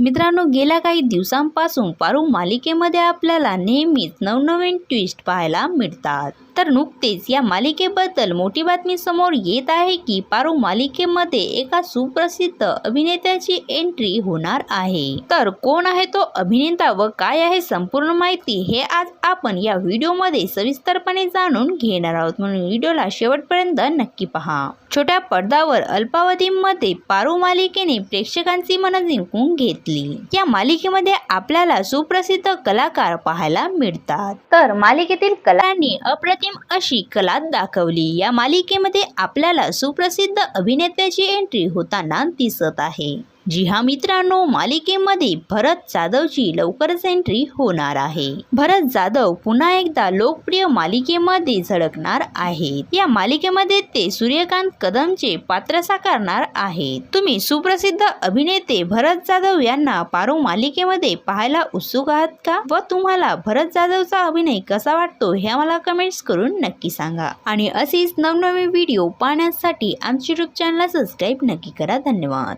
मित्रांनो गेल्या काही दिवसांपासून पारू मालिकेमध्ये आपल्याला नेहमीच नवनवीन ट्विस्ट पाहायला मिळतात. तर नुकतेच या मालिकेबद्दल मोठी बातमी समोर येत आहे की पारू मालिकेमध्ये एका सुप्रसिद्ध अभिनेत्याची एंट्री होणार आहे. तर कोण आहे तो अभिनेता व काय आहे संपूर्ण माहिती हे आज आपण या व्हिडिओमध्ये सविस्तरपणे जाणून घेणार आहोत. म्हणून व्हिडिओला शेवटपर्यंत नक्की पहा. छोट्या पडद्यावर अल्पावधीमध्ये पारू मालिकेने प्रेक्षकांची मन जिंकून घेतली. या मालिकेमध्ये आपल्याला सुप्रसिद्ध कलाकार पाहायला मिळतात. तर मालिकेतील कलांनी अप्रतिम अशी कला दाखवली. या मालिकेमध्ये आपल्याला सुप्रसिद्ध अभिनेत्याची एंट्री होताना दिसत आहे. जी हा मित्रांनो मालिकेमध्ये भरत जाधवची लवकरच एंट्री होणार आहे. भरत जाधव पुन्हा एकदा लोकप्रिय मालिकेमध्ये झळकणार आहेत या मालिकेमध्ये ते सूर्यकांत कदमचे पात्र साकारणार आहेत तुम्ही सुप्रसिद्ध अभिनेते भरत जाधव यांना पारू मालिकेमध्ये पाहायला उत्सुक आहात का? व तुम्हाला भरत जाधवचा अभिनय कसा वाटतो हे मला कमेंट्स करून नक्की सांगा. आणि असेच नवनवीन व्हिडिओ पाहण्यासाठी आमचे युट्यूब चॅनलला सबस्क्राईब नक्की करा. धन्यवाद.